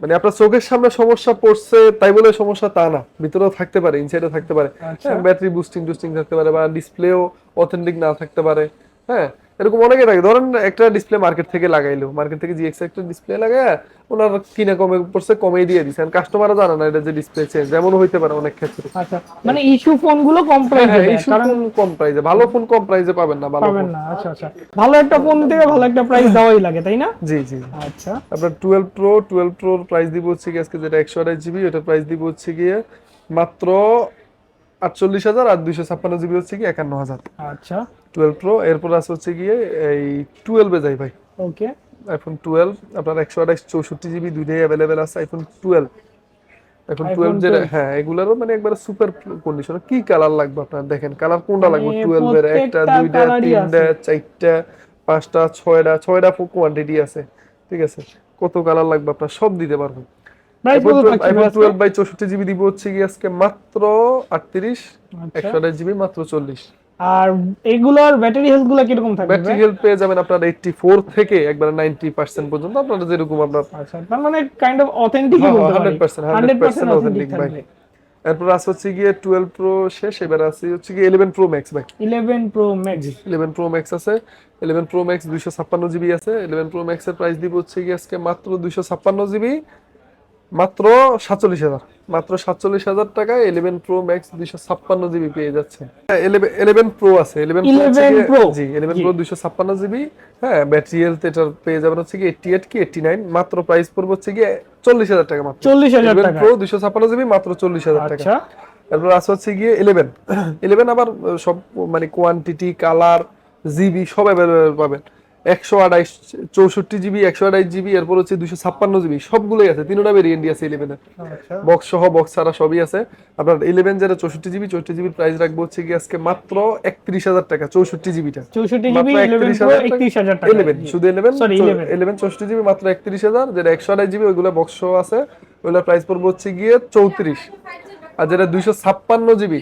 মানে আপনার চোখের সামনে সমস্যা পড়ছে তাই বলে সমস্যা তা না। ভিতরেও থাকতে পারে ইনসাইডে থাকতে পারে। ব্যাটারি বুস্টিং টুস্টিং থাকতে পারে বা ডিসপ্লেও অথেন্টিক না থাকতে পারে। হ্যাঁ এরকম অনেকে থাকে। ধরেন একটা ডিসপ্লে মার্কেট থেকে লাগাইলো। মার্কেট থেকে জিএক্স একটা ডিসপ্লে লাগায় ওনার কিনা কমে পড়ছে কমে দিয়ে দিচ্ছেন কাস্টমারও জানে না এটা যে ডিসপ্লে চেঞ্জ যেমন হইতে পারে অনেক ক্ষেত্রে। আচ্ছা মানে ইস্যু ফোনগুলো কম হ্যাঁ, প্রাইসে কারণ ফোন কম প্রাইসে ভালো ফোন কম প্রাইসে পাবেন না ভালো পাবেন না আচ্ছা আচ্ছা। ভালো একটা ফোন থেকে ভালো একটা প্রাইস দেওয়াই লাগে তাই না? জি জি। আচ্ছা। আপনার টুয়েলভ প্রো টুয়েলভ প্রোর প্রাইস দিব হচ্ছে কি আজকে যেটা একশো আড়াই জিবি ওটার প্রাইস দিব হচ্ছে গিয়ে মাত্র আটচল্লিশ হাজার আর দুইশো ছাপ্পান্ন জিবি হচ্ছে কি একান্ন হাজার। আচ্ছা। টুয়েলভ প্রো এরপর আছে হচ্ছে গিয়ে এই টুয়েলভে যাই ভাই। ওকে। আইফোন টুয়েলভ আপনার একশো আঠাশ চৌষট্টি জিবি দুইটাই অ্যাভেলেবেল আছে আইফোন টুয়েলভ এখন টুয়েলভ যেটা হ্যাঁ এগুলারও মানে একবার সুপার কন্ডিশন কি কালার লাগবে আপনার? দেখেন কালার কোনটা লাগবে? মানে টুয়েলভ এর একটা দুইটা তিনটা চারটা পাঁচটা ছয়টা ছয়টা কোয়ান্টিটি আছে। ঠিক আছে? কত কালার লাগবে আপনার? সব দিতে পারব প্রাইস কত থাকছে আইফোন আজকে? টুয়েলভ বাই চৌষট্টি জিবি দিব হচ্ছে কি আজকে মাত্র আটত্রিশ। একশো আঠাশ জিবি মাত্র চল্লিশ আর এগুলোর ব্যাটারি হেলথগুলো কীরকম থাকবে ব্যাটারি হেলথ পেয়ে যাবেন আপনার এইটটি ফোর থেকে একবার নাইনটি পার্সেন্ট পর্যন্ত আপনারা যেরকম আপনার আচ্ছা তার মানে কাইন্ড অফ অথেন্টিকই বলতে 100% 100% 100% authentic authentic ভাই। এরপর আছে হচ্ছে গিয়ে টুয়েলভ প্রো শেষ এবার আছে হচ্ছে গিয়ে ইলেভেন প্রো ম্যাক্স ভাই 11 Pro Max eleven Pro Max আছে ইলেভেন প্রো ম্যাক্স দুইশো ছাপ্পান্ন জিবি আছে ইলেভেন প্রো ম্যাক্স এর প্রাইস দিব হচ্ছে গিয়ে আজকে মাত্র দুইশো ছাপ্পান্ন জিবি মাত্র সাতচল্লিশ হাজার। মাত্র সাতচল্লিশ হাজার টাকায় ইলেভেন প্রো ম্যাক্স দুইশো ছাপ্পান্ন জিবি পেয়ে যাচ্ছে। ইলেভেন প্রো আছে। Eleven 11 Pro? G eleven pro দুইশো ছাপ্পান্ন জিবি। হ্যাঁ ব্যাটারি হেলথ এটার পেয়ে যাবেন হচ্ছে কি এইটটি এইট কি এইটটি নাইন মাত্র প্রাইস পড়বে হচ্ছে গিয়ে চল্লিশ হাজার টাকা মাত্র। 40000 ইলেভেন প্রো দুইশো ছাপ্পান্ন জিবি মাত্র চল্লিশ হাজার টাকা। আচ্ছা। তারপর আছে হচ্ছে গিয়ে ইলেভেন ইলেভেন আবার সব মানে কোয়ান্টিটি কালার জিবি সব অ্যাভেলেবেল পাবেন। একশো আঠাইশ চৌষট্টি জিবি একশো আঠাইশ জিবি এরপর হচ্ছে দুশো ছাপ্পান্ন জিবি সবগুলোই আছে তিনটা ভেরিয়েন্টই আছে ইলেভেনের আচ্ছা। বক্স সহ বক্স ছাড়া সবই আছে। আপনার ইলেভেন যেটা চৌষট্টি জিবি চৌষট্টি জিবির প্রাইস রাখব হচ্ছে গিয়ে আজকে মাত্র একত্রিশ হাজার টাকা চৌষট্টি জিবিটা। 64 জিবি 11 প্রো 31,000 31000 টাকা। ইলেভেন শুধু ইলেভেন ইলেভেন চৌষট্টি জিবি মাত্র একত্রিশ হাজার যেটা একশো আঠাশ জিবি ওইগুলো বক্স সহ আছে। ওইগুলোর প্রাইস পড়বে হচ্ছে গিয়ে চৌত্রিশ। আর যেটা দুইশো ছাপ্পান্ন জিবি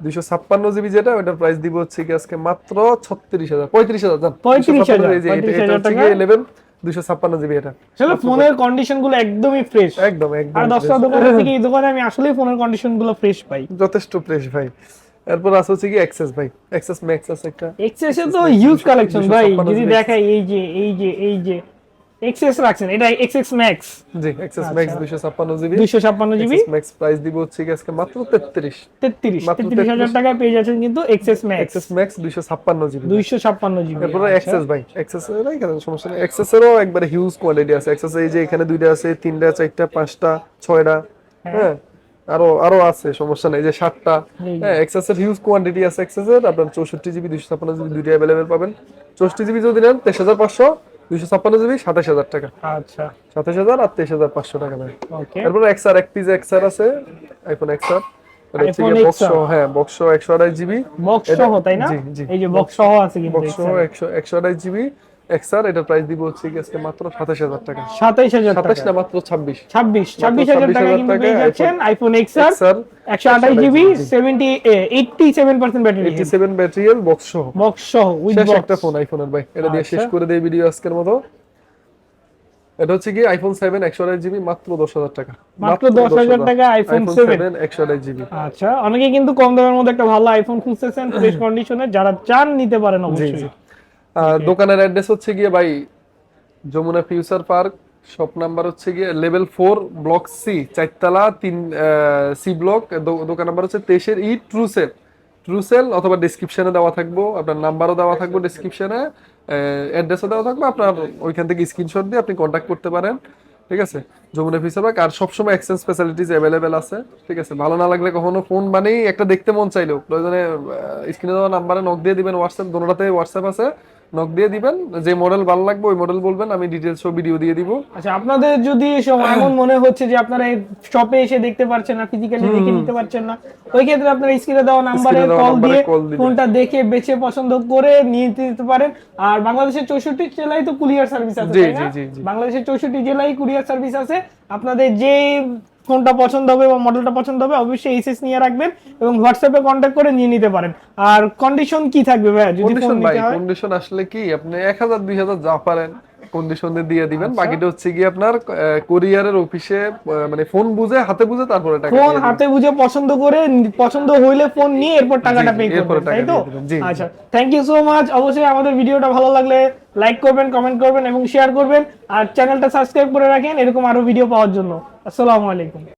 দুইশো ছাপ্পান্ন জিবি যেটা ওইটার প্রাইস দিব হচ্ছে কি আজকে মাত্র ছত্রিশ হাজার পঁয়ত্রিশ হাজার 35,000, 35,000 ইলেভেন দুইশো ছাপ্পান্ন জিবি এটা আসলে ফোনের কন্ডিশনগুলো একদমই ফ্রেশ একদম একদম আর দশটা দোকান থেকে এই দোকানে আমি আসলেই ফোনের কন্ডিশনগুলো ফ্রেশ পাই। যথেষ্ট ফ্রেশ ভাই। এরপর আছে হচ্ছে কি এক্সেস ভাই। এক্সেস ম্যাক্স আছে একটা। এক্সেস তো হিউজ কালেকশন ভাই। যদি। দেখাই এই যে এই যে এই যে। এক্সেস রাখছেন এটা এক্সএক্স ম্যাক্স জি এক্সেস ম্যাক্স দুইশো ছাপ্পান্ন জিবি 256 জিবি ম্যাক্স প্রাইস দিব হচ্ছে আজকে মাত্র তেত্রিশ 33 মাত্র 33000 টাকায় পেয়ে যাচ্ছেন কিন্তু এক্সএস ম্যাক্স এক্সেস ম্যাক্স দুইশো ছাপ্পান্ন জিবি 256 জিবি এরপরে এক্সেস ভাই এক্সেস এর এখানে সমস্যা নেই এক্সেস এরও একবারে হিউজ কোয়ালিটি আছে এক্সেস এই যে এখানে দুইটা আছে তিনটা চারটা পাঁচটা ছয়টা হ্যাঁ আরও আরও আছে সমস্যা নেই যে সাতটা। হ্যাঁ এক্সেস এর হিউজ কোয়ান্টিটি আছে এক্সেস এর আপনার চৌষট্টি জিবি দুইশো ছাপ্পান্ন জিবি দুইটা অ্যাভেলেবেল পাবেন চৌষট্টি জিবি যদি নেন তেইশ হাজার পাঁচশো দুইশো ছাপ্পান্ন জিবি সাতাশ হাজার টাকা। আচ্ছা। সাতাশ হাজার আর তেইশ হাজার পাঁচশো টাকা দেয় তারপরে এক্স এক্সআর এক পিস এক্সআর আছে আইফোন এক্সআর হ্যাঁ বক্স একশো আঠাশ জিবি। বক্স সহ তাই না? জি, জি। এই যে বক্স সহ আছে বক্স একশো একশো আঠাশ জিবি। এক্সআর এটার প্রাইস দিব হচ্ছে আজকে মাত্র সাতাশ হাজার টাকা। 27000 টাকা। না মাত্র ছাব্বিশ। 26 26000 টাকা 26,000 কিন্তু পেয়ে যাচ্ছেন iPhone XR 128 GB 70 87% battery eighty seven battery box সহ। বক্স সহ উইথ শেষ বক্স একটা ফোন আইফোনের ভাই। এটা দিয়ে শেষ আচ্ছা। করে দেই ভিডিও আজকের মতো। এটা হচ্ছে কি আইফোন সেভেন একশো আঠাশ জিবি মাত্র দশ হাজার টাকা। মাত্র 10,000 টাকা iPhone 7 সেভেন একশো আঠাশ জিবি আচ্ছা অনেকে কিন্তু কম দামের মধ্যে একটা ভালো আইফোন খুঁজতেছেন ফ্রেশ কন্ডিশনে যারা চান নিতে পারেন অবশ্যই। দোকানের অ্যাড্রেস হচ্ছে গিয়ে ভাই Jamuna future park shop number হচ্ছে গিয়ে লেভেল ফোর ব্লক সি চারতলা তিন সি ব্লক দোকান নাম্বার হচ্ছে তেইশের ই ট্রুসেল ট্রুসেল অথবা ডিসক্রিপশনে দেওয়া থাকব আপনার নাম্বারও দেওয়া থাকব ডিসক্রিপশনে অ্যাড্রেসও দেওয়া থাকবে আপনার ওইখান থেকে স্ক্রিনশট দিয়ে আপনি কন্ট্যাক্ট করতে পারেন ঠিক আছে? যমুনা ফিউচার পার্ক আর সবসময় এক্সচেঞ্জ ফ্যাসিলিটিস অ্যাভেলেবেল আছে। ঠিক আছে ভালো না লাগলে কখনো ফোন বানেই একটা দেখতে মন চাইলো। প্রয়োজনে স্ক্রিনে দেওয়া নাম্বারে নক দিয়ে দিবেন হোয়াটসঅ্যাপ দোনোটাতে হোয়াটসঅ্যাপ আছে। নক দিয়ে দিবেন যে মডেল ভালো লাগবে ওই মডেল বলবেন আমি ডিটেলস সব ভিডিও দিয়ে দিব। আচ্ছা আপনাদের যদি এমন মনে হচ্ছে যে আপনারা শপে এসে দেখতে পারছেন না ফিজিক্যালি দেখে নিতে পারছেন না ওই ক্ষেত্রে আপনারা স্ক্রিনে দেওয়া নাম্বারে কল দিয়ে ফোনটা দেখে বেছে পছন্দ করে নিয়ে নিতে পারেন। আর বাংলাদেশের চৌষট্টি জেলায় তো কুরিয়ার সার্ভিস আছে তাই না? বাংলাদেশের চৌষট্টি জেলায় কুরিয়ার সার্ভিস আছে। আপনাদের যে ফোনটা পছন্দ হবে বা মডেলটা পছন্দ হবে অবশ্যই এইচএস নিয়ে রাখবেন এবং হোয়াটসঅ্যাপে কন্ট্যাক্ট করে নিয়ে নিতে পারেন। আর কন্ডিশন কি থাকবে ভাই যদি কন্ডিশন ভাই কন্ডিশন আসলে কি? আপনি এক হাজার দুই হাজার যা পারেন। কন্ডিশন দিয়ে দিবেন। আচ্ছা। বাকিটা হচ্ছে কি আপনার কোরিয়ারের অফিসে মানে ফোন বুঝে হাতে বুঝে তারপরে টাকা ফোন হাতে বুঝে পছন্দ করে পছন্দ হইলে ফোন নিয়ে এরপর টাকাটা পে করবেন তাই তো। আচ্ছা থ্যাংক ইউ সো মাচ অবশ্যই আমাদের ভিডিওটা ভালো লাগলে লাইক করবেন কমেন্ট করবেন এবং শেয়ার করবেন। আর চ্যানেলটা সাবস্ক্রাইব করে রাখেন এরকম আরও ভিডিও পাওয়ার জন্য। আসসালামু আলাইকুম।